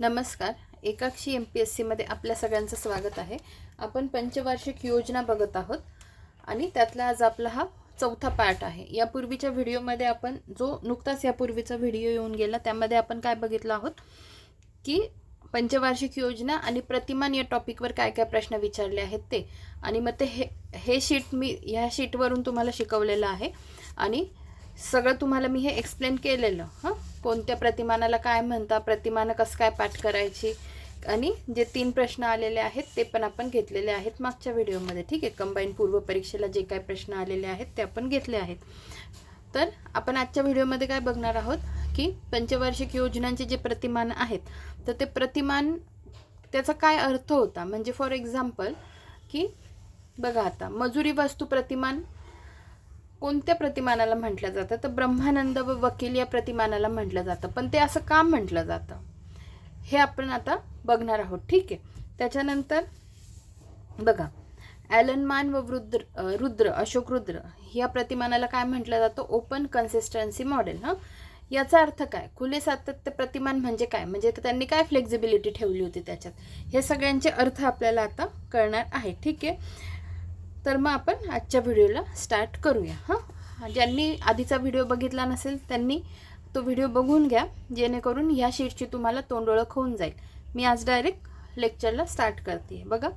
नमस्कार. एकाक्षी M P S सीमध्ये आपल्या सगळ्यांचं स्वागत आहे. आपण पंचवार्षिक योजना बघत आहोत आणि त्यातला आज आपला हा चौथा पार्ट आहे. यापूर्वीच्या व्हिडिओमध्ये आपण जो नुकताच यापूर्वीचा व्हिडिओ येऊन गेला त्यामध्ये आपण काय बघितलं आहोत? की पंचवार्षिक योजना आणि प्रतिमान या टॉपिकवर काय काय प्रश्न विचारले आहेत ते. आणि मग ते हे हे शीट मी ह्या शीटवरून तुम्हाला शिकवलेलं आहे. आणि सगळं तुम्हाला मी हे एक्सप्लेन केलेलं हां? कोणत्या प्रतिमानाला काय म्हणता प्रतिमानं कसं काय पाठ करायची आणि जे तीन प्रश्न आलेले आहेत ते पण आपण घेतलेले आहेत मागच्या व्हिडिओमध्ये ठीक आहे? कंबाईन पूर्व परीक्षेला जे काय प्रश्न आलेले आहेत ते आपण घेतले आहेत. तर आपण आजच्या व्हिडिओमध्ये काय बघणार आहोत? की पंचवार्षिक योजनांचे जे प्रतिमान आहेत तर ते प्रतिमान त्याचा काय अर्थ होता? म्हणजे फॉर एक्झाम्पल की बघा आता मजुरी वस्तू प्रतिमान कोणत्या प्रतिमानाला म्हटलं जातं? तर ब्रह्मानंद व वकील या प्रतिमानाला म्हटलं जातं. पण ते असं का म्हटलं जातं? हे आपण आता बघणार आहोत. ठीक आहे. त्याच्यानंतर बघा. ॲलनमान व रुद्र रुद्र अशोक रुद्र या प्रतिमानाला काय म्हटलं जातं? Open consistency model. हां? याचा अर्थ काय? खुले सातत्य प्रतिमान म्हणजे काय? म्हणजे तर त्यांनी काय फ्लेक्झिबिलिटी ठेवली होती त्याच्यात? हे सगळ्यांचे अर्थ आपल्याला आता कळणार आहे. ठीक आहे. तर मग आपण आजच्या व्हिडिओला स्टार्ट करूया हां? ज्यांनी आधीचा व्हिडिओ बघितला नसेल त्यांनी तो व्हिडिओ बघून घ्या जेणेकरून ह्या शीटची तुम्हाला तोंड ओळख होऊन जाईल. मी आज डायरेक्ट लेक्चरला स्टार्ट करते. बघा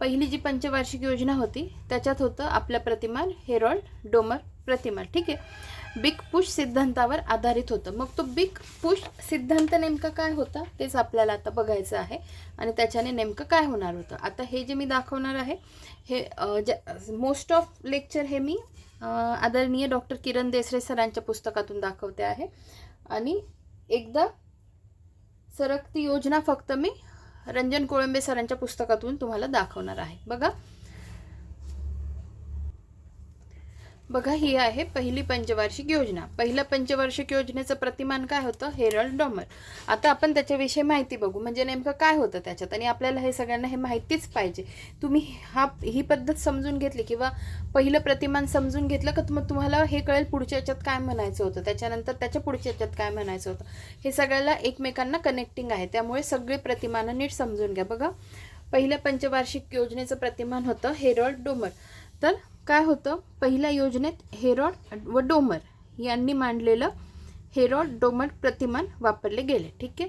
पहिली जी पंचवार्षिक योजना होती त्याच्यात होतं आपल्या प्रतिमान हेरॉल्ड डोमर प्रतिमा ठीक आहे? बिग पुश सिद्धांतावर आधारित होतं. मग तो बिग पुश सिद्धांत नेमका काय होता? तेच आपल्याला आता बघायचं आहे आणि त्याच्याने नेमकं काय होणार होतं? आता हे जे मी दाखवणार आहे हे मोस्ट ऑफ लेक्चर हे मी आदरणीय डॉक्टर किरण देसरे सरांच्या पुस्तकातून दाखवते आहे. आणि एकदा सरकती योजना फक्त मी रंजन कोळंबे सरांच्या पुस्तकातून तुम्हाला दाखवणार आहे. बघा. बघा ही आहे पहिली पंचवार्षिक योजना. पहिल्या पंचवार्षिक योजनेचं प्रतिमान काय होतं? Harrod Domar. आता आपण त्याच्याविषयी माहिती बघू. म्हणजे नेमकं काय होतं त्याच्यात? आणि आपल्याला हे सगळ्यांना हे माहितीच पाहिजे. तुम्ही हा ही पद्धत समजून घेतली किंवा पहिलं प्रतिमान समजून घेतलं का मग तुम्हाला हे कळेल पुढच्या याच्यात काय म्हणायचं होतं? त्याच्यानंतर त्याच्या पुढच्या याच्यात काय म्हणायचं होतं? हे सगळ्याला एकमेकांना कनेक्टिंग आहे. त्यामुळे सगळे प्रतिमानं नीट समजून घ्या. बघा पहिल्या पंचवार्षिक योजनेचं प्रतिमान होतं हेरॉल्ड डोमर. तर काय होतं? पहिल्या योजनेत हेरॉड व डोमर यांनी मांडलेलं हेरॉड डोमर प्रतिमान वापरले गेले. ठीक आहे?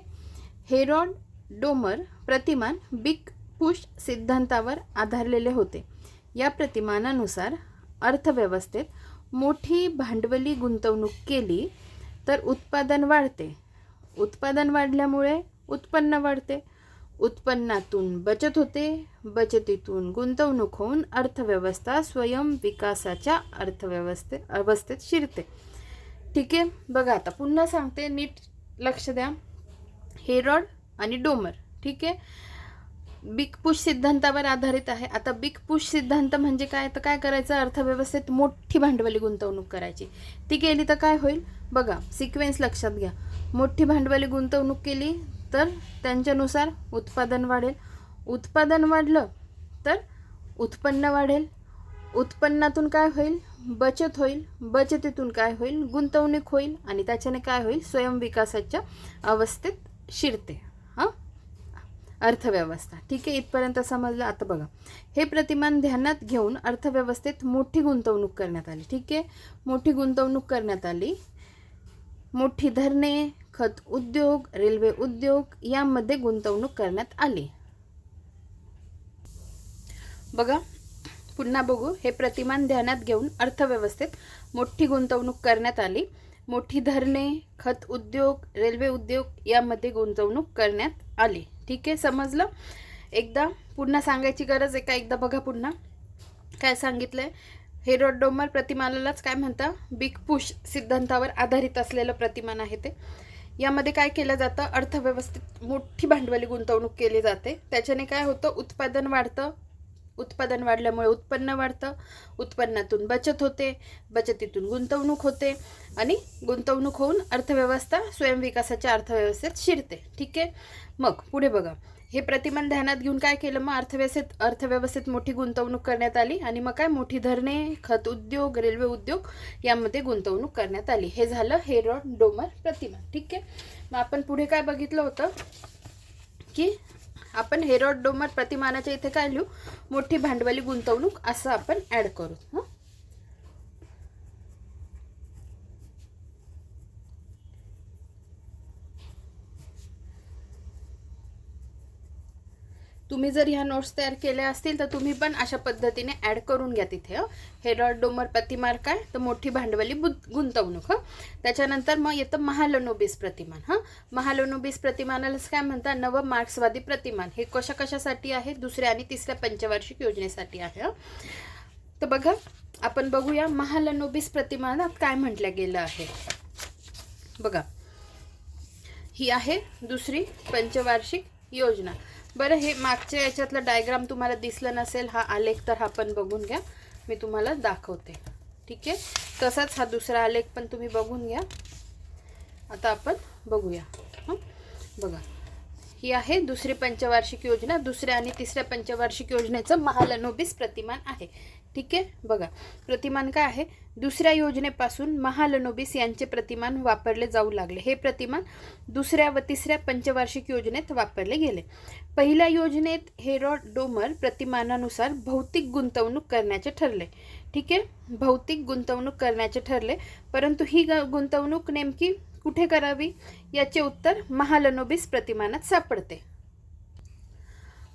हेरॉड डोमर प्रतिमान बिग पुश सिद्धांतावर आधारलेले होते. या प्रतिमानानुसार अर्थव्यवस्थेत मोठी भांडवली गुंतवणूक केली तर उत्पादन वाढते. उत्पादन वाढल्यामुळे उत्पन्न वाढते. उत्पन्नातून बचत होते बचतीतून गुंतवणूक होऊन अर्थव्यवस्था स्वयं विकासाच्या अर्थव्यवस्थे अवस्थेत शिरते. ठीक आहे बघा आता पुन्हा सांगते नीट लक्ष द्या. हेरॉड आणि डोमर ठीक आहे? बिग पुश सिद्धांतावर आधारित आहे. आता बिग पुश सिद्धांत म्हणजे काय? तर काय करायचं? अर्थव्यवस्थेत मोठी भांडवली गुंतवणूक करायची. ती केली तर काय होईल? बघा सिक्वेन्स लक्षात घ्या. मोठी भांडवली गुंतवणूक केली तर त्यांच्यानुसार उत्पादन वाढेल. उत्पादन वाढलं तर उत्पन्न वाढेल. उत्पन्नातून काय होईल? बचत होईल. बचतीतून काय होईल? गुंतवणूक होईल आणि त्याच्याने काय होईल? स्वयंविकासाच्या अवस्थेत शिरते. हां? अर्थव्यवस्था. ठीक आहे इथपर्यंत समजलं. आता बघा. हे प्रतिमान ध्यानात घेऊन अर्थव्यवस्थेत मोठी गुंतवणूक करण्यात आली. ठीक आहे? मोठी गुंतवणूक करण्यात आली. मोठी धरणे खत उद्योग रेल्वे उद्योग यामध्ये गुंतवणूक करण्यात आली. बघा पुन्हा बघू. हे प्रतिमान ध्यानात घेऊन अर्थव्यवस्थेत मोठी गुंतवणूक करण्यात आली. मोठी धरणे खत उद्योग रेल्वे उद्योग यामध्ये गुंतवणूक करण्यात आली. ठीक आहे समजलं? एकदा पुन्हा सांगायची गरज आहे का? एकदा बघा पुन्हा. काय सांगितलंय? हेरोड डोमर प्रतिमानालाच काय म्हणता? बिग पुश सिद्धांतावर आधारित असलेलं प्रतिमान आहे ते. यामध्ये काय केलं जातं? अर्थव्यवस्थेत मोठी भांडवली गुंतवणूक केली जाते. त्याच्याने काय होतं? उत्पादन वाढतं. उत्पादन वाढल्यामुळे उत्पन्न वाढतं. उत्पन्नातून बचत होते. बचतीतून गुंतवणूक होते. आणि गुंतवणूक होऊन अर्थव्यवस्था स्वयंविकासाच्या अर्थव्यवस्थेत शिरते. ठीक आहे? मग पुढे बघा. हे प्रतिमान ध्यानात घेऊन काय केलं? मग अर्थव्यवस्थेत अर्थव्यवस्थेत मोठी गुंतवणूक करण्यात आली आणि मग काय? मोठी धरणे खत उद्योग रेल्वे उद्योग यामध्ये गुंतवणूक करण्यात आली. हे झालं हेरॉड डोमर प्रतिमा. ठीक आहे? मग आपण पुढे काय बघितलं होतं? की आपण हेरॉड डोमर प्रतिमानाच्या इथे काय लिहू? मोठी भांडवली गुंतवणूक असं आपण ॲड करू. हं? तुम्ही जर ह्या नोट्स तयार केल्या असतील तर तुम्ही पण अशा पद्धतीने ॲड करून घ्या तिथे हे. हेरॉड डोमर प्रतिमार काय तर मोठी भांडवली बुत गुंतवणूक हं. त्याच्यानंतर मग येतं महालनोबीस प्रतिमान हां. महालनोबीस प्रतिमानालाच काय म्हणतात? नव मार्क्सवादी प्रतिमान. हे कशा कशासाठी आहे? दुसऱ्या आणि तिसऱ्या पंचवार्षिक योजनेसाठी आहे हं. तर बघा आपण बघूया महालनोबिस प्रतिमानात काय म्हटलं गेलं आहे. बघा ही आहे दुसरी पंचवार्षिक योजना. बरं हे मागच्या याच्यातलं डायग्राम तुम्हाला दिसलं नसेल हा आलेख तर हा पण बघून घ्या. मी तुम्हाला दाखवते. ठीक आहे? तसाच हा दुसरा आलेख पण तुम्ही बघून घ्या. आता आपण बघूया. हं? बघा. ही आहे दुसरी पंचवार्षिक योजना. दुसऱ्या आणि तिसऱ्या पंचवार्षिक योजनेचं महालनोबीस प्रतिमान आहे. ठीक आहे? बघा प्रतिमान काय आहे? दुसऱ्या योजनेपासून महालनोबिस यांचे प्रतिमान वापरले जाऊ लागले. हे प्रतिमान दुसऱ्या व तिसऱ्या पंचवार्षिक योजनेत वापरले गेले. पहिल्या योजनेत हेरॉड डोमर प्रतिमानानुसार भौतिक गुंतवणूक करण्याचे ठरले. ठीक आहे? भौतिक गुंतवणूक करण्याचे ठरले. परंतु ही ग- गुंतवणूक नेमकी कुठे करावी? याचे उत्तर महालनोबिस प्रतिमानात सापडते.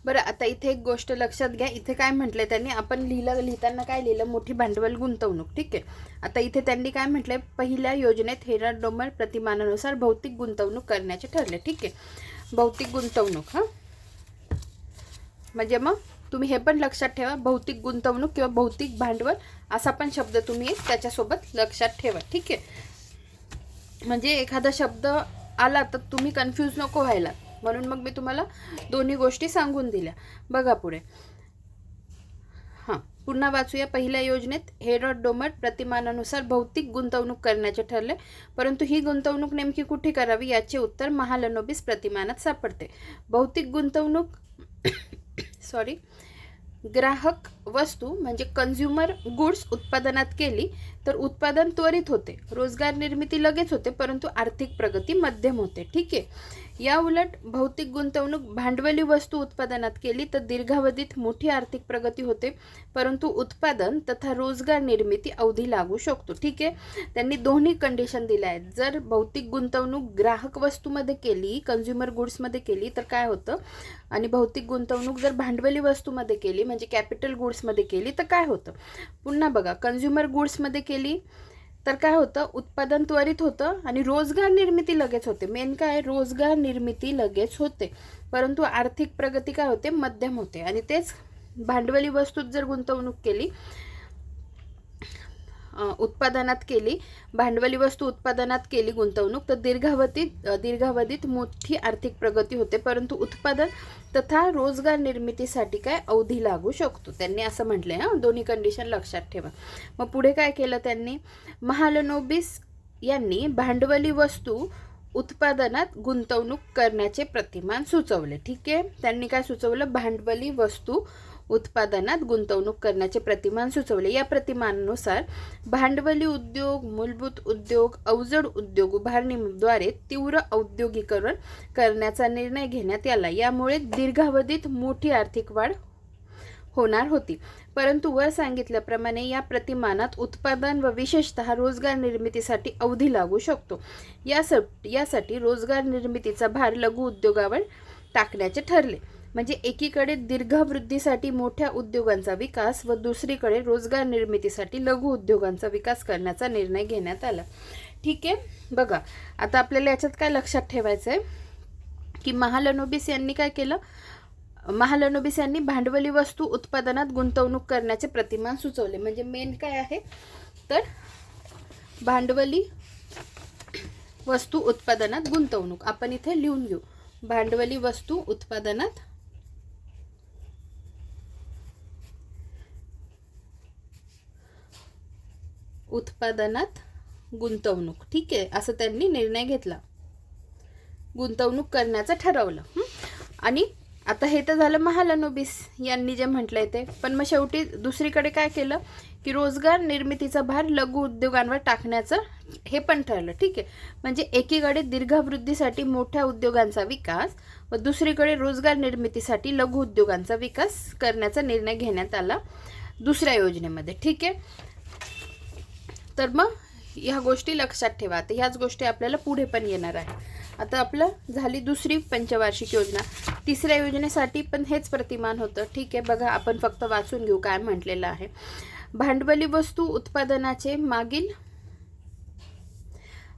बरं आता इथे एक गोष्ट लक्षात घ्या. इथे काय म्हटलंय त्यांनी आपण लिहिलं लिहिताना काय लिहिलं? मोठी भांडवल गुंतवणूक ठीक आहे? आता इथे त्यांनी काय म्हटलंय? पहिल्या योजनेत हेरा डोमर प्रतिमानानुसार भौतिक गुंतवणूक करण्याचे ठरले ठीक आहे? भौतिक गुंतवणूक हां? म्हणजे मग तुम्ही हे पण लक्षात ठेवा भौतिक गुंतवणूक किंवा भौतिक भांडवल असा पण शब्द तुम्ही त्याच्यासोबत लक्षात ठेवा ठीक आहे? म्हणजे एखादा शब्द आला तर तुम्ही कन्फ्यूज नको व्हायला. म्हणून मग मी तुम्हाला दोन्ही गोष्टी सांगून दिल्या. बघा पुढे. हां पुन्हा वाचूया पहिल्या योजनेत. हेरॉड डोमट प्रतिमानानुसार भौतिक गुंतवणूक करण्याचे ठरले. परंतु ही गुंतवणूक नेमकी कुठे करावी याचे उत्तर महालनोबिस प्रतिमानात सापडते. भौतिक गुंतवणूक सॉरी ग्राहक वस्तू म्हणजे कन्झ्युमर गुड्स उत्पादनात केली तर उत्पादन त्वरित होते. रोजगार निर्मिती लगेच होते परंतु आर्थिक प्रगती मध्यम होते. ठीक आहे. या उलट भौतिक गुंतवणूक भांडवली वस्तू उत्पादनात केली तर दीर्घावधीत मोठी आर्थिक प्रगती होते. परंतु उत्पादन तथा रोजगार निर्मिती अवधी लागू शकतो. ठीक आहे? त्यांनी दोन्ही कंडिशन दिल्या आहेत. जर भौतिक गुंतवणूक ग्राहक वस्तूमध्ये केली कन्झ्युमर गुड्समध्ये केली तर काय होतं? आणि भौतिक गुंतवणूक जर भांडवली वस्तूमध्ये केली म्हणजे कॅपिटल गुड्समध्ये केली तर काय होतं? पुन्हा बघा. कन्झ्युमर गुड्समध्ये केली तर काय होतं? उत्पादन त्वरित होतं आणि रोजगार निर्मिती लगेच होते. मेन काय? रोजगार निर्मिती लगेच होते. परंतु आर्थिक प्रगती काय होते? मध्यम होते. आणि तेच भांडवली वस्तूत जर गुंतवणूक केली उत्पादनात केली भांडवली वस्तू उत्पादनात केली गुंतवणूक तर दीर्घावधीत दीर्घावधीत मोठी आर्थिक प्रगती होते परंतु उत्पादन तथा रोजगार निर्मितीसाठी काय अवधी लागू शकतो? त्यांनी असं म्हटलंय हां? दोन्ही कंडिशन लक्षात ठेवा. मग पुढे काय केलं त्यांनी? महालनोबिस यांनी भांडवली वस्तू उत्पादनात गुंतवणूक करण्याचे प्रतिमान सुचवले. ठीक आहे? त्यांनी काय सुचवलं? भांडवली वस्तू उत्पादनात गुंतवणूक करण्याचे प्रतिमान सुचवले. या प्रतिमानुसार भांडवली उद्योग मूलभूत उद्योग अवजड उद्योग उभारणीद्वारे तीव्र औद्योगिकरण करण्याचा निर्णय घेण्यात आला. यामुळे दीर्घावधीत मोठी आर्थिक वाढ होणार होती. परंतु वर सांगितल्याप्रमाणे या प्रतिमानात उत्पादन व विशेषतः रोजगार निर्मितीसाठी अवधी लागू शकतो. यास यासाठी रोजगार निर्मितीचा भार लघु उद्योगावर टाकण्याचे ठरले. म्हणजे एकीकडे दीर्घवृद्धीसाठी मोठ्या उद्योगांचा विकास व दुसरीकडे रोजगार निर्मितीसाठी लघु उद्योगांचा विकास करण्याचा निर्णय घेण्यात आला. ठीक आहे? बघा आता आपल्याला याच्यात काय लक्षात ठेवायचं आहे की महालनोबिस यांनी काय केलं? महालनोबिस यांनी भांडवली वस्तू उत्पादनात गुंतवणूक करण्याचे प्रतिमान सुचवले. म्हणजे मेन काय आहे? तर भांडवली वस्तू उत्पादनात गुंतवणूक. आपण इथे लिहून घेऊ. भांडवली वस्तू उत्पादनात उत्पादनात गुंतवणूक. ठीक आहे? असं त्यांनी निर्णय घेतला. गुंतवणूक करण्याचं ठरवलं. आणि आता हे तर झालं महालनोबिस यांनी जे म्हटलंय ते. पण मग शेवटी दुसरीकडे काय केलं? की रोजगार निर्मितीचा भार लघु उद्योगांवर टाकण्याचं हे पण ठरलं. ठीक आहे? म्हणजे एकीकडे दीर्घवृद्धीसाठी मोठ्या उद्योगांचा विकास व दुसरीकडे रोजगार निर्मितीसाठी लघु उद्योगांचा विकास करण्याचा निर्णय घेण्यात आला दुसऱ्या योजनेमध्ये. ठीक आहे? तर मग ह्या गोष्टी लक्षात ठेवा. तर ह्याच गोष्टी आपल्याला पुढे पण येणार आहे आता आपलं झाली दुसरी पंचवार्षिक योजना. तिसऱ्या योजनेसाठी पण हेच प्रतिमान होतं. ठीक आहे बघा आपण फक्त वाचून घेऊ काय म्हटलेलं आहे. भांडवली वस्तू उत्पादनाचे मागील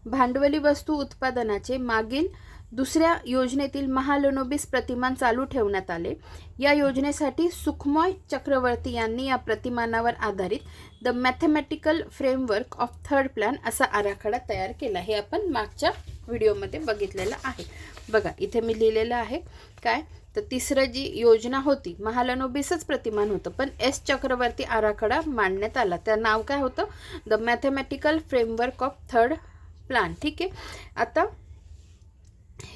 भांडवली वस्तू उत्पादनाचे मागील दुसऱ्या योजनेतील महालनोबिस प्रतिमान चालू ठेवण्यात आले. या योजनेसाठी सुखमय चक्रवर्ती यांनी या प्रतिमानावर आधारित the mathematical framework of third plan असा आराखडा तयार केला. हे आपण मागच्या व्हिडिओमध्ये बघितलेलं आहे. बघा इथे मी लिहिलेलं आहे. काय? तर तिसरं जी योजना होती महालनोबिसच प्रतिमान होतं पण एस चक्रवर्ती आराखडा मांडण्यात आला. त्या नाव काय होतं? The mathematical framework of third plan. ठीक आहे? आता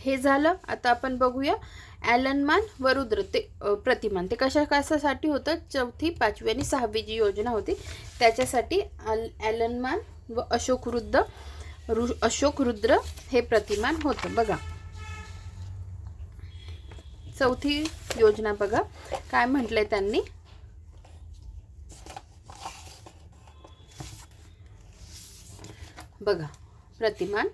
हे झालं. आता आपण बघूया. ॲलनमान व रुद्र ते प्रतिमान ते कशा कशासाठी होतं? चौथी पाचवी आणि सहावी जी योजना होती त्याच्यासाठी अल ॲलनमान व अशोक रुद्र रु अशोक रुद्र हे प्रतिमान होतं. बघा. चौथी योजना बघा. काय म्हटलंय त्यांनी? बघा. प्रतिमान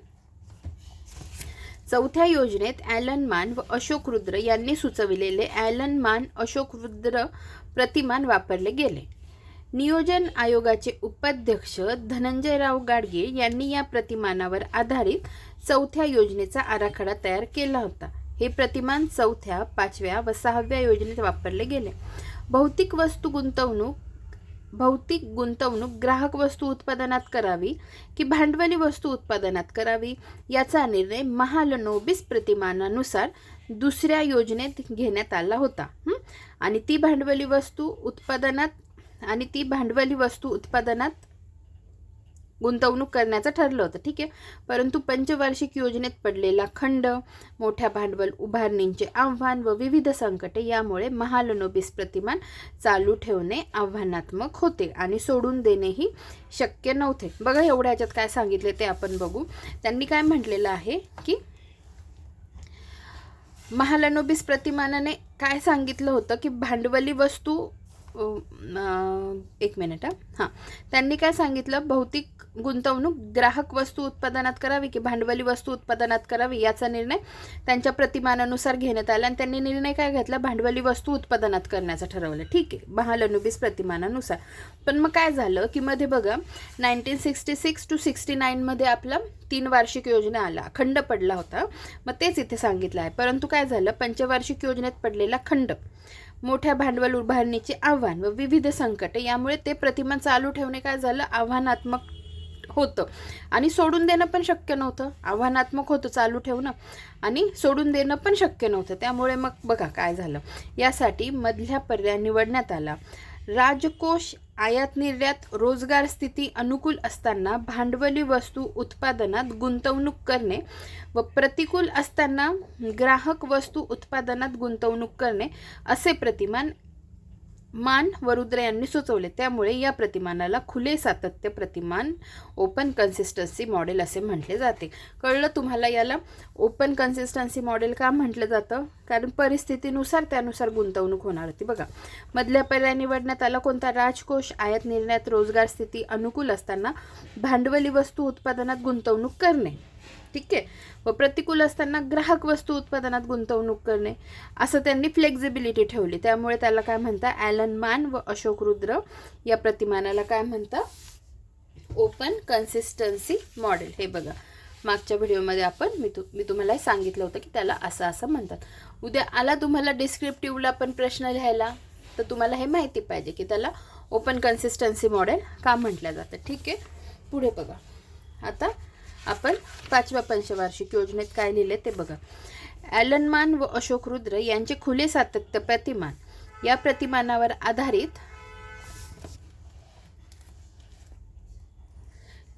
चौथ्या योजनेत ॲलन मान व अशोक रुद्र यांनी सुचविलेले ॲलन मान अशोक रुद्र प्रतिमान वापरले गेले. नियोजन आयोगाचे उपाध्यक्ष धनंजयराव गाडगे यांनी या प्रतिमानावर आधारित चौथ्या योजनेचा आराखडा तयार केला होता. हे प्रतिमान चौथ्या पाचव्या व सहाव्या योजनेत वापरले गेले. भौतिक वस्तू गुंतवणूक भौतिक गुंतवणूक ग्राहक वस्तू उत्पादनात करावी की भांडवली वस्तू उत्पादनात करावी याचा निर्णय महालनोबिस प्रतिमानानुसार दुसऱ्या योजनेत घेण्यात आला होता. आणि ती भांडवली वस्तू उत्पादनात आणि ती भांडवली वस्तू उत्पादनात गुंतवणूक करण्याचं ठरलं होतं. ठीक आहे? परंतु पंचवार्षिक योजनेत पडलेला खंड मोठ्या भांडवल उभारणींचे आव्हान व विविध संकटे यामुळे महालनोबिस प्रतिमान चालू ठेवणे आव्हानात्मक होते आणि सोडून देणेही शक्य नव्हते. बघा एवढ्या ह्याच्यात काय सांगितले ते आपण बघू. त्यांनी काय म्हटलेलं आहे की महालनोबिस प्रतिमानाने काय सांगितलं होतं की भांडवली वस्तू एक मिनिट हां. त्यांनी काय सांगितलं? भौतिक गुंतवणूक ग्राहक वस्तू उत्पादनात करावी की भांडवली वस्तू उत्पादनात करावी याचा निर्णय त्यांच्या प्रतिमानानुसार घेण्यात आला आणि त्यांनी निर्णय काय घेतला? भांडवली वस्तू उत्पादनात करण्याचं ठरवलं. ठीक आहे. महालनुबिस प्रतिमानानुसार. पण मग काय झालं की मध्ये बघा nineteen sixty six to sixty नाईनमध्ये आपला तीन वार्षिक योजना आला. खंड पडला होता. मग तेच इथे सांगितलं आहे. परंतु काय झालं? पंचवार्षिक योजनेत पडलेला खंड. मोठ्या भांडवल उभारणीचे आव्हान व विविध संकटे यामुळे ते प्रतिमा चालू ठेवणे काय झालं? आव्हानात्मक होतं. आणि सोडून देणं पण शक्य नव्हतं. आव्हानात्मक होतं चालू ठेवणं आणि सोडून देणं पण शक्य नव्हतं. त्यामुळे मग बघा काय झालं? यासाठी मधल्या पर्याय निवडण्यात आला. राजकोष आयात निर्यात रोजगार स्थिती अनुकूल असताना भांडवली वस्तू उत्पादनात गुंतवणूक करणे व प्रतिकूल असताना ग्राहक वस्तू उत्पादनात गुंतवणूक करणे असे प्रतिमान मान व रुद्र यांनी सुचवले. त्यामुळे या प्रतिमानाला खुले सातत्य प्रतिमान ओपन कन्सिस्टन्सी मॉडेल असे म्हटले जाते. कळलं तुम्हाला याला? ओपन कन्सिस्टन्सी मॉडेल का म्हटलं जातं? कारण परिस्थितीनुसार त्यानुसार गुंतवणूक होणार होती बघा. मधल्या पर्याय निवडण्यात आला कोणता? राजकोष आयात निर्णयात रोजगार स्थिती अनुकूल असताना भांडवली वस्तू उत्पादनात गुंतवणूक करणे. ठीक आहे? व प्रतिकूल असताना ग्राहक वस्तू उत्पादनात गुंतवणूक करणे असं त्यांनी फ्लेक्झिबिलिटी ठेवली. त्यामुळे त्याला काय म्हणता ॲलन मान व अशोक रुद्र या प्रतिमानाला काय म्हणता ओपन कन्सिस्टन्सी मॉडेल हे बघा. मागच्या व्हिडिओमध्ये आपण मी तु मी तुम्हाला सांगितलं होतं की त्याला असं असं म्हणतात. उद्या आला तुम्हाला डिस्क्रिप्टिव्हला पण प्रश्न लिहायला. तर तुम्हाला हे माहिती पाहिजे की त्याला ओपन कन्सिस्टन्सी मॉडेल का म्हटलं जातं. ठीक आहे? पुढे बघा. आता आपण पाचव्या पंचवार्षिक योजनेत काय लिहिले ते बघा. ॲलनमान व अशोक रुद्र यांचे खुले सातत्य प्रतिमान. या प्रतिमानावर आधारित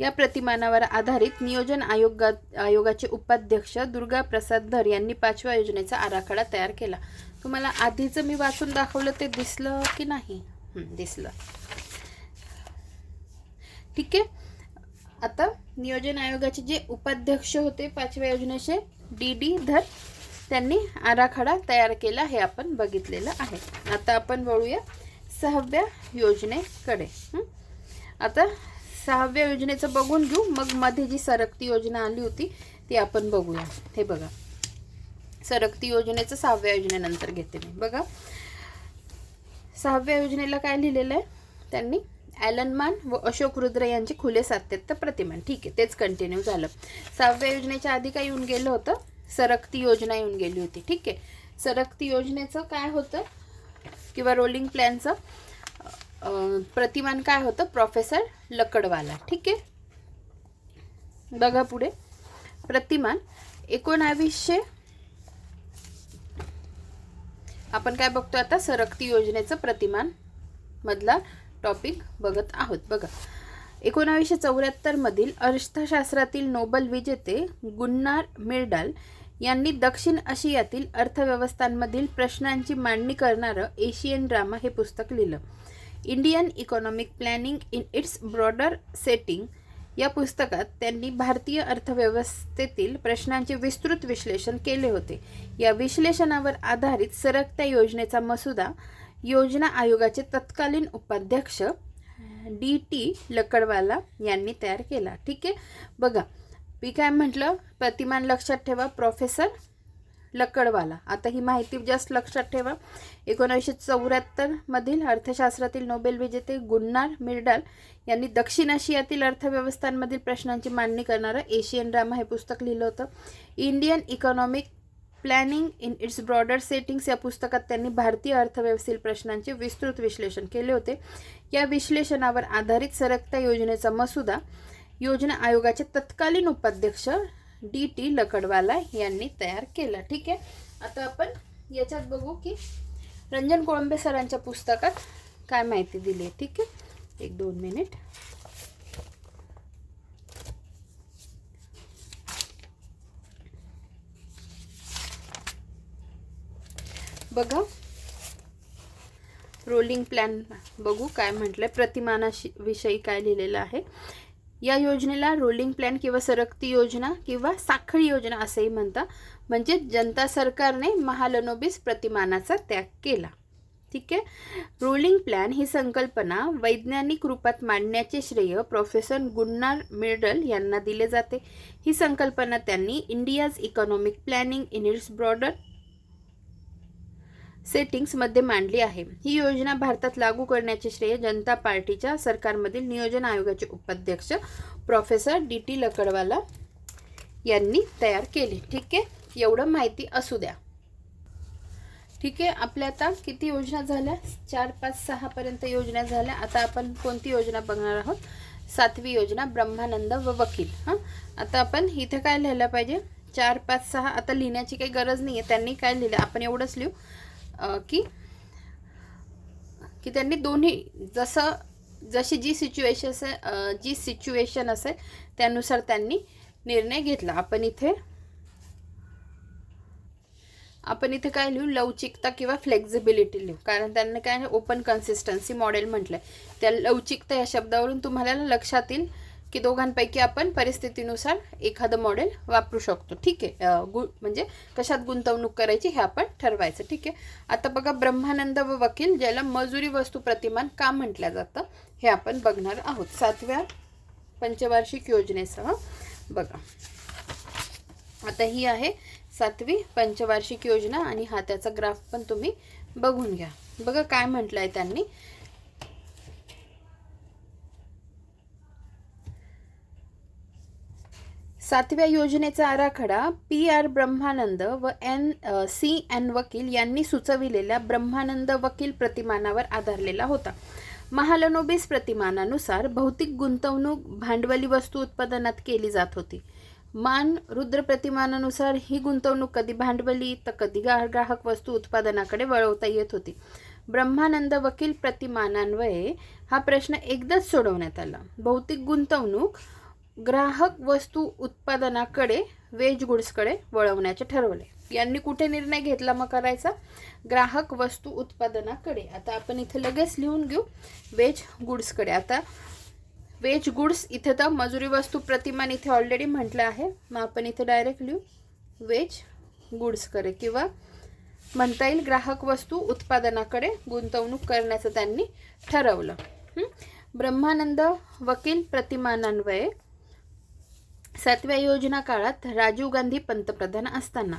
या प्रतिमानावर आधारित नियोजन आयोगा आयोगाचे उपाध्यक्ष दुर्गा प्रसाद धर यांनी पाचव्या योजनेचा आराखडा तयार केला. तुम्हाला आधीचं मी वाचून दाखवलं ते दिसलं की नाही? दिसलं. ठीक आहे? आता नियोजन आयोगाचे जे उपाध्यक्ष होते पाचव्या योजनेचे डी डी धर त्यांनी आराखडा तयार केला हे आपण बघितलेलं आहे. आता आपण वळूया सहाव्या योजनेकडे. आता सहाव्या योजनेचं बघून घेऊ. मग मध्ये जी सरकती योजना आली होती ती आपण बघूया. हे बघा. सरकती योजनेचं सहाव्या योजनेनंतर घेते मी. बघा. सहाव्या योजनेला काय लिहिलेलं आहे? त्यांनी ॲलन मान व अशोक रुद्र यांचे खुले सातत्य प्रतिमान. ठीक आहे तेच कंटिन्यू झालं. सहाव्या योजनेच्या आधी काय येऊन गेलं होतं? सरकती योजना येऊन गेली होती. ठीक आहे. सरकती योजनेचं काय होतं? किंवा रोलिंग प्लॅनचं प्रतिमान काय होतं? प्रोफेसर लकडवाला. ठीक आहे? बघा पुढे. प्रतिमान एकोणावीसशे आपण काय बघतो आता? सरकती योजनेचं प्रतिमान मधला टॉपिक बघत आहोत. बघा एकोणावीसशे चौऱ्याहत्तरमधील अर्थशास्त्रातील नोबल विजेते गुन्नार मिर्डाल यांनी दक्षिण आशियातील अर्थव्यवस्थांमधील प्रश्नांची मांडणी करणारं एशियन ड्रामा हे पुस्तक लिहिलं. Indian economic planning in its broader setting या पुस्तकात त्यांनी भारतीय अर्थव्यवस्थेतील प्रश्नांचे विस्तृत विश्लेषण केले होते. या विश्लेषणावर आधारित सरकत्या योजनेचा मसुदा योजना आयोगाचे तत्कालीन उपाध्यक्ष डी टी लकडवाला यांनी तयार केला. ठीक आहे? बघा मी काय म्हटलं? प्रतिमान लक्षात ठेवा प्रोफेसर लकडवाला. आता ही माहिती जास्त लक्षात ठेवा. एकोणीसशे चौऱ्याहत्तरमधील अर्थशास्त्रातील नोबेल विजेते गुन्नार मिर्डाल यांनी दक्षिण आशियातील अर्थव्यवस्थांमधील प्रश्नांची मांडणी करणारं एशियन ड्रामा हे पुस्तक लिहिलं होतं. Indian economic planning in its broader settings या पुस्तकात त्यांनी भारतीय अर्थव्यवस्थेतील प्रश्नांचे विस्तृत विश्लेषण केले होते. या विश्लेषणावर आधारित सरकत्या योजनेचा मसुदा योजना आयोगाचे तत्कालीन उपाध्यक्ष डी टी लकडवाला यांनी तयार केला. ठीक आहे? आता आपण याच्यात बघू की रंजन कोळंबे सरांच्या पुस्तकात काय माहिती दिली आहे. ठीक आहे? एक दोन मिनिट. बघा. रोलिंग प्लॅन बघू काय म्हटलंय. प्रतिमानाशी विषयी काय लिहिलेलं आहे. या योजनेला रोलिंग प्लॅन किंवा सरकती योजना किंवा साखळी योजना असंही म्हणतात. म्हणजे जनता सरकारने महालनोबिस प्रतिमानाचा त्याग केला. ठीक आहे? रोलिंग प्लॅन ही संकल्पना वैज्ञानिक रूपात मांडण्याचे श्रेय प्रोफेसर गुन्नार मिर्डल यांना दिले जाते. ही संकल्पना त्यांनी India's economic planning in its broader सेटिंग्समध्ये मांडली आहे. ही योजना भारतात लागू करण्याचे श्रेय जनता पार्टीच्या सरकारमधील नियोजन आयोगाचे उपाध्यक्ष प्रोफेसर डी टी लकडवाला यांनी तयार केली. ठीक आहे? एवढं माहिती असू द्या. ठीक आहे? आपल्या आता किती योजना झाल्या? चार पाच सहापर्यंत योजना झाल्या. आता आपण कोणती योजना बघणार आहोत? सातवी योजना ब्रह्मानंद व वकील. हां? आता आपण इथे काय लिहायला पाहिजे? चार पाच सहा. आता लिहिण्याची काही गरज नाही आहे त्यांनी काय लिहिलं? आपण एवढंच लिहू. की की त्यांनी दोन्ही जसं जशी जी सिच्युएशन असेल जी सिच्युएशन असेल त्यानुसार त्यांनी निर्णय घेतला. आपण इथे आपण इथे काय लिहू? लवचिकता किंवा फ्लेक्झिबिलिटी लिहू. कारण त्यांनी काय ओपन कन्सिस्टन्सी मॉडेल म्हटलं आहे त्या लवचिकता या शब्दावरून तुम्हाला लक्षात येईल. की दोघांपैकी आपण परिस्थितीनुसार एखादं मॉडेल वापरू शकतो. ठीक आहे? गु म्हणजे कशात गुंतवणूक करायची हे आपण ठरवायचं. ठीक आहे? आता बघा ब्रह्मानंद व वकील ज्याला मजुरी वस्तू प्रतिमान का म्हटलं जातं हे आपण बघणार आहोत. सातव्या पंचवार्षिक योजनेसह बघा. आता ही आहे सातवी पंचवार्षिक योजना आणि हा त्याचा ग्राफ पण तुम्ही बघून घ्या. बघा काय म्हटलं आहे त्यांनी. सातव्या योजनेचा आराखडा पी आर ब्रह्मानंद व एन सी एन वकील यांनी सुचविलेल्या ब्रह्मानंद वकील प्रतिमानावर आधारलेला होता. महालनोबिस प्रतिमानानुसार भौतिक गुंतवणूक भांडवली वस्तू उत्पादनात केली जात होती. मान रुद्र प्रतिमानानुसार ही गुंतवणूक कधी भांडवली तर कधी ग्राहक वस्तू उत्पादनाकडे वळवता येत होती. ब्रह्मानंद वकील प्रतिमानान्वये हा प्रश्न एकदाच सोडवण्यात आला. भौतिक गुंतवणूक ग्राहक वस्तू उत्पादनाकडे वेज गुड्सकडे वळवण्याचे ठरवले. यांनी कुठे निर्णय घेतला मग करायचा? ग्राहक वस्तू उत्पादनाकडे. आता आपण इथे लगेच लिहून घेऊ. वेज गुड्सकडे. आता वेज गुड्स इथे तर मजुरी वस्तू प्रतिमान इथे ऑलरेडी म्हटलं आहे. मग आपण इथे डायरेक्ट लिहू. वेज गुड्सकडे किंवा म्हणता येईल ग्राहक वस्तू उत्पादनाकडे गुंतवणूक करण्याचं त्यांनी ठरवलं. ब्रह्मानंद वकील प्रतिमानान्वये सातव्या योजना काळात राजीव गांधी पंतप्रधान असताना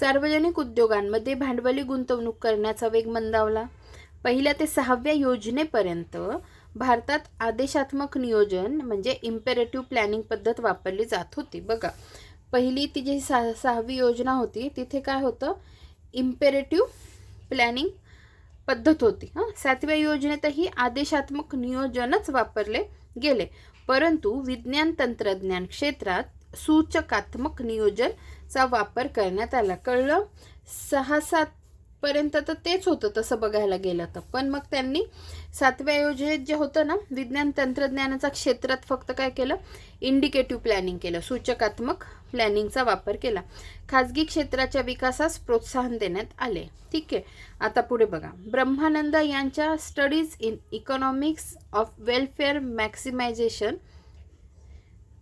सार्वजनिक उद्योगांमध्ये भांडवली गुंतवणूक करण्याचा वेग मंदावला. पहिल्या ते सहाव्या योजनेपर्यंत भारतात आदेशात्मक नियोजन म्हणजे इम्पेरेटिव्ह प्लॅनिंग पद्धत वापरली जात होती. बघा पहिली ती जी सहा सहावी योजना होती तिथे काय होतं? इम्पेरेटिव्ह प्लॅनिंग पद्धत होती. हां सातव्या योजनेतही आदेशात्मक नियोजनच वापरले गेले. परंतु विज्ञान तंत्रज्ञान क्षेत्रात सूचकात्मक नियोजनचा वापर करण्यात आला. कळलं? सहा सात पर्यंत तर तेच होतं तसं बघायला गेलं तर. पण मग त्यांनी सातव्या योजनेत जे होतं ना विज्ञान तंत्रज्ञानाच्या क्षेत्रात फक्त काय केलं? इंडिकेटिव्ह प्लॅनिंग केलं. सूचकात्मक प्लॅनिंगचा वापर केला. खाजगी क्षेत्राच्या विकासास प्रोत्साहन देण्यात आले. ठीक आहे. आता पुढे बघा. ब्रह्मानंद यांच्या studies in economics of welfare maximization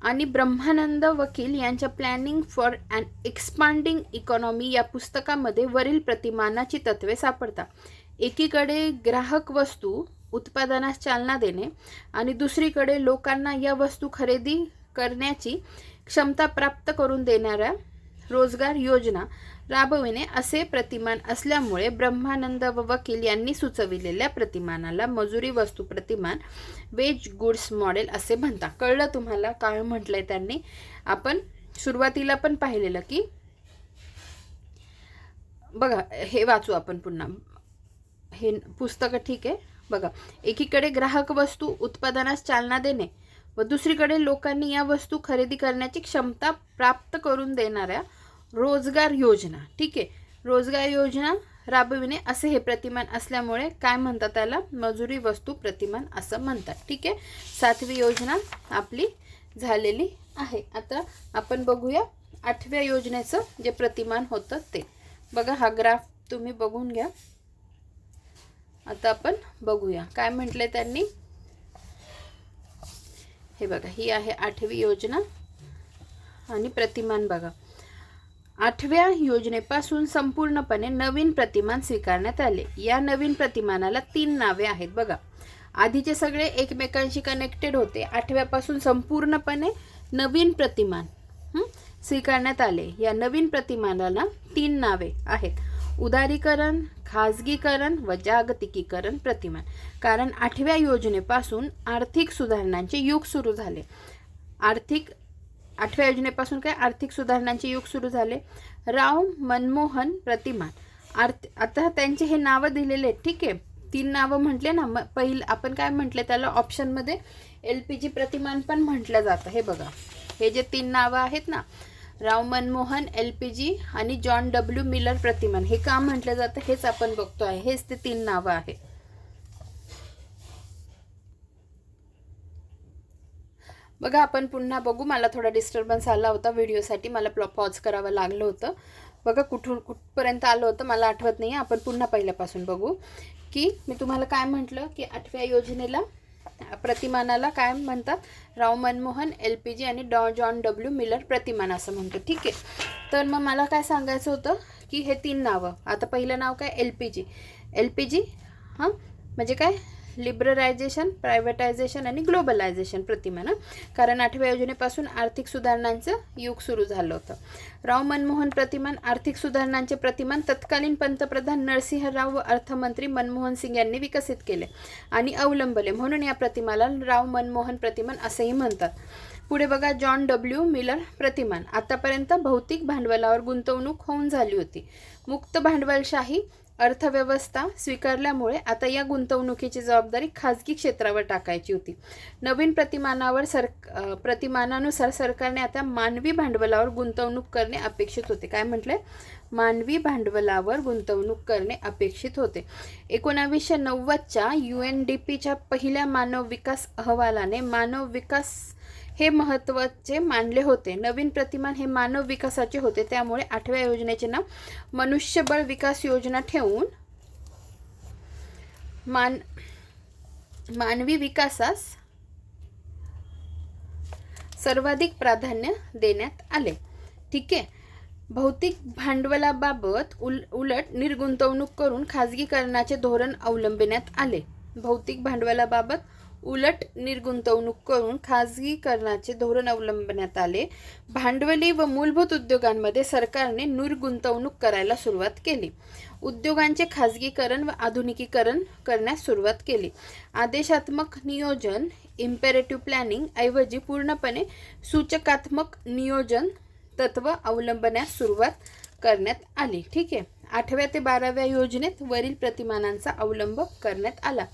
आणि ब्रह्मानंद वकील यांच्या planning for and expanding economy या पुस्तकामध्ये वरील प्रतिमानाची तत्वे सापडतात एकीकडे ग्राहक वस्तू उत्पादनास चालना देणे आणि दुसरीकडे लोकांना या वस्तू खरेदी करण्याची क्षमता प्राप्त करून देणाऱ्या रोजगार योजना राबविणे असे प्रतिमान असल्यामुळे ब्रह्मानंद व वकील यांनी सुचविलेल्या प्रतिमानाला मजुरी वस्तू प्रतिमान वेज गुड्स मॉडेल असे म्हणतात. कळलं तुम्हाला? काय म्हटलंय त्यांनी. आपण सुरुवातीला पण पाहिलेलं की बघा हे वाचू आपण पुन्हा. हे पुस्तकं ठीक आहे. बघा एकीकडे ग्राहक वस्तू उत्पादनास चालना देणे व दुसरीकडे लोकांनी या वस्तू खरेदी करण्याची क्षमता प्राप्त करून देणाऱ्या रोजगार योजना. ठीक आहे? रोजगार योजना राबविणे असे हे प्रतिमान असल्यामुळे काय म्हणतात त्याला? मजुरी वस्तू प्रतिमान असं म्हणतात. ठीक आहे? सातवी योजना आपली झालेली आहे. आता आपण बघूया आठव्या योजनेचं जे प्रतिमान होतं ते. बघा हा ग्राफ तुम्ही बघून घ्या. आता आपण बघूया. काय म्हटले त्यांनी? हे बघा ही आहे आठवी योजना आणि प्रतिमान बघा. आठव्या योजनेपासून संपूर्णपणे नवीन प्रतिमान स्वीकारण्यात आले. या नवीन प्रतिमानाला तीन नावे आहेत बघा. आधीचे सगळे एकमेकांशी कनेक्टेड होते. आठव्यापासून संपूर्णपणे नवीन प्रतिमान स्वीकारण्यात आले. या नवीन प्रतिमानाला तीन नावे आहेत. उदारीकरण खाजगीकरण व जागतिकीकरण प्रतिमान कारण आठव्या योजनेपासून आर्थिक सुधारणांचे युग सुरू झाले. आर्थिक आठव्या योजनेपासून काय आर्थिक सुधारणांचे युग सुरू झाले? राव मनमोहन प्रतिमान आर्थ आता त्यांचे हे नावं दिलेले आहेत. ठीक आहे. तीन नावं म्हटले ना मग पहिलं आपण काय म्हटले त्याला ऑप्शनमध्ये एल पी जी प्रतिमान पण म्हटलं जातं. हे बघा. हे जे तीन नावं आहेत ना Rao Manmohan L P G आणि जॉन डब्ल्यू मिलर प्रतिमान. हे का म्हटलं जातं? हेच आपण बघतो आहे हेच ते तीन नावं आहे बघा आपण पुन्हा बघू. मला थोडा डिस्टर्बन्स आला होता व्हिडिओसाठी. मला प्लॉ पॉज करावं लागलं होतं. बघा कुठून कुठपर्यंत आलं होतं मला आठवत नाही आपण पुन्हा पहिल्यापासून बघू. की मी तुम्हाला काय म्हटलं? की आठव्या योजनेला प्रतिमानाला काय म्हणतात? Rao Manmohan L P G आणि डॉ जॉन डब्ल्यू मिलर प्रतिमान असं म्हणतो. ठीक आहे. तर मग मला काय सांगायचं होतं की हे तीन नावं. आता पहिलं नाव काय? L P G. L P G हां? म्हणजे काय? लिबरलायझेशन प्रायव्हेटायझेशन आणि ग्लोबलायझेशन प्रतिमानं कारण आठव्या योजनेपासून आर्थिक सुधारणांचं युग सुरू झालं होतं. राव मनमोहन प्रतिमान आर्थिक सुधारणांचे प्रतिमान तत्कालीन पंतप्रधान नरसिंह राव व अर्थमंत्री मनमोहन सिंग यांनी विकसित केले आणि अवलंबले. म्हणून या प्रतिमाला राव मनमोहन प्रतिमान असेही म्हणतात. पुढे बघा जॉन डब्ल्यू मिलर प्रतिमान. आतापर्यंत भौतिक भांडवलावर गुंतवणूक होऊन झाली होती. मुक्त भांडवलशाही अर्थव्यवस्था स्वीकारल्यामुळे आता या गुंतवणुकीची जबाबदारी खाजगी क्षेत्रावर टाकायची होती. नवीन प्रतिमानावर सर प्रतिमानानुसार सरकारने आता मानवी भांडवलावर गुंतवणूक करणे अपेक्षित होते. काय म्हटले मानवी भांडवलावर गुंतवणूक करणे अपेक्षित होते. एकोणावीसशे नव्वदच्या यू एन डी पीच्या पहिल्या मानव विकास अहवालाने मानव विकास हे महत्त्वाचे मानले होते. नवीन प्रतिमान हे मानव विकासाचे होते. त्यामुळे आठव्या योजनेचे नाव मनुष्यबळ विकास योजना ठेवून मान मानवी विकासास सर्वाधिक प्राधान्य देण्यात आले. ठीक आहे. भौतिक भांडवलाबाबत उल उलट निर्गुंतवणूक करून खाजगीकरणाचे धोरण अवलंबिण्यात आले. भौतिक भांडवलाबाबत उलट निर्गुंतवणूक करून खाजगीकरणाचे धोरण अवलंबण्यात आले. भांडवली व मूलभूत उद्योगांमध्ये सरकारने निर्गुंतवणूक करायला सुरुवात केली. उद्योगांचे खाजगीकरण व आधुनिकीकरण करण्यास सुरुवात केली. आदेशात्मक नियोजन इम्पेरेटिव्ह प्लॅनिंग ऐवजी पूर्णपणे सूचकात्मक नियोजन तत्व अवलंबण्यास सुरुवात करण्यात आली. ठीक आहे. आठव्या ते बाराव्या योजनेत वरील प्रतिमानांचा अवलंब करण्यात आला.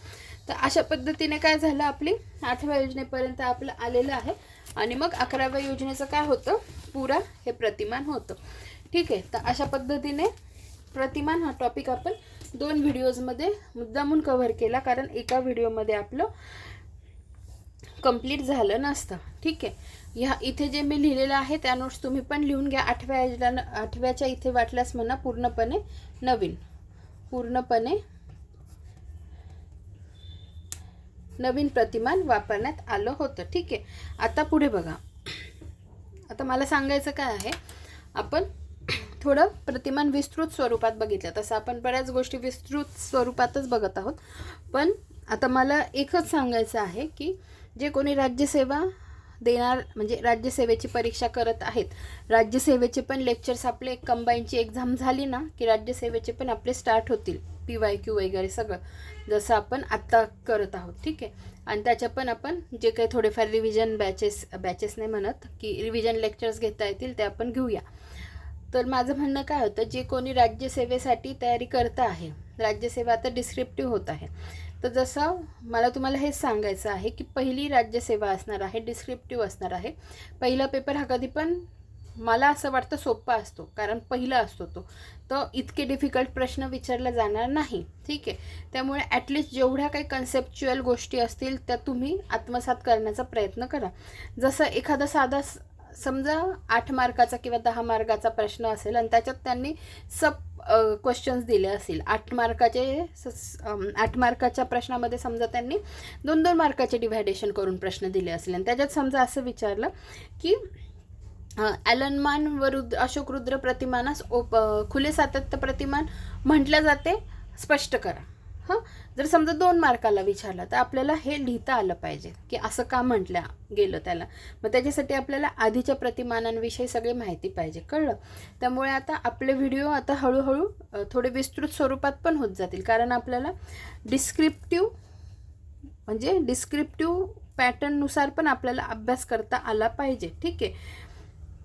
तर अशा पद्धतीने काय झालं आपली आठव्या योजनेपर्यंत आपलं आलेलं आहे. आणि मग अकराव्या योजनेचं काय होतं? पुरा हे प्रतिमान होतं. ठीक आहे तर अशा पद्धतीने प्रतिमान हा टॉपिक आपण दोन व्हिडिओजमध्ये मुद्दामून कव्हर केला कारण एका व्हिडिओमध्ये आपलं कंप्लीट झालं नसतं. ठीक आहे ह्या इथे जे मी लिहिलेलं आहे त्या नोट्स तुम्ही पण लिहून घ्या. आठव्या योजना आठव्याच्या इथे वाटल्यास म्हणा पूर्णपणे नवीन. पूर्णपणे नवीन प्रतिमान वापरण्यात आलं होतं. ठीक आहे. आता पुढे बघा. आता मला सांगायचं काय आहे? आपण थोडं प्रतिमान विस्तृत स्वरूपात बघितलं. तसं आपण बऱ्याच गोष्टी विस्तृत स्वरूपातच बघत आहोत. पण आता मला एकच सांगायचं आहे की जे कोणी राज्यसेवा देणार म्हणजे राज्यसेवेची परीक्षा करत आहेत. राज्यसेवेचे पण लेक्चर्स आपले कंबाईनची एक्झाम झाली ना की राज्यसेवेचे पण आपले स्टार्ट होतील. पी वाय क्यू वगैरे सगळं. जसं आपण आत्ता करत आहोत ठीक आहे. आणि त्याच्या पण आपण जे काही थोडेफार रिव्हिजन बॅचेस बॅचेस नाही म्हणत की रिव्हिजन लेक्चर्स घेता येतील ते आपण घेऊया. तर माझं म्हणणं काय होतं जे कोणी राज्यसेवेसाठी तयारी करतं आहे राज्यसेवा आता डिस्क्रिप्टिव्ह होत आहे तर जसं मला तुम्हाला हे सांगायचं आहे की पहिली राज्यसेवा असणार आहे डिस्क्रिप्टिव्ह असणार आहे. पहिला पेपर हा कधी पण मला असं वाटतं सोपा असतो कारण पहिला असतो तो. तर इतके डिफिकल्ट प्रश्न विचारला जाणार नाही ठीक आहे? त्यामुळे ॲटलिस्ट जेवढ्या काही कन्सेप्च्युअल गोष्टी असतील त्या तुम्ही आत्मसात करण्याचा प्रयत्न करा. जसं एखादा साधा समजा आठ मार्काचा किंवा दहा मार्काचा प्रश्न असेल आणि त्याच्यात त्यांनी सब क्वेश्चन्स दिले असतील. आठ मार्काचे आठ मार्काच्या प्रश्नामध्ये समजा त्यांनी दोन दोन मार्काचे डिव्हायडेशन करून प्रश्न दिले असतील. आणि त्याच्यात समजा असं विचारलं की ॲलनमान व रुद्र अशोक रुद्र प्रतिमानास ओप खुले सातत्य प्रतिमान म्हटलं जाते स्पष्ट करा. हां? जर समजा दोन मार्काला विचारलं तर आपल्याला हे लिहिता आलं पाहिजे की असं का म्हटलं गेलं त्याला. मग त्याच्यासाठी आपल्याला आधीच्या प्रतिमानांविषयी सगळी माहिती पाहिजे कळलं? त्यामुळे आता आपले व्हिडिओ आता हळूहळू थोडे विस्तृत स्वरूपात पण होत जातील. कारण आपल्याला डिस्क्रिप्टिव्ह म्हणजे डिस्क्रिप्टिव्ह पॅटर्ननुसार पण आपल्याला अभ्यास करता आला पाहिजे ठीक आहे?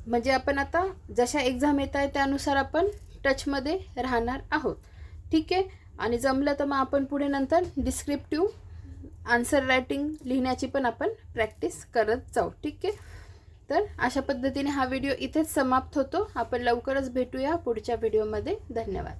म्हणजे आपण आता जशा एक्झाम येत आहे त्यानुसार आपण टचमध्ये राहणार आहोत ठीक आहे? आणि जमलं तर मग आपण पुढे नंतर डिस्क्रिप्टिव्ह आन्सर रायटिंग लिहिण्याची पण आपण प्रॅक्टिस करत जाऊ. ठीक आहे? तर अशा पद्धतीने हा व्हिडिओ इथेच समाप्त होतो. आपण लवकरच भेटूया पुढच्या व्हिडिओमध्ये धन्यवाद.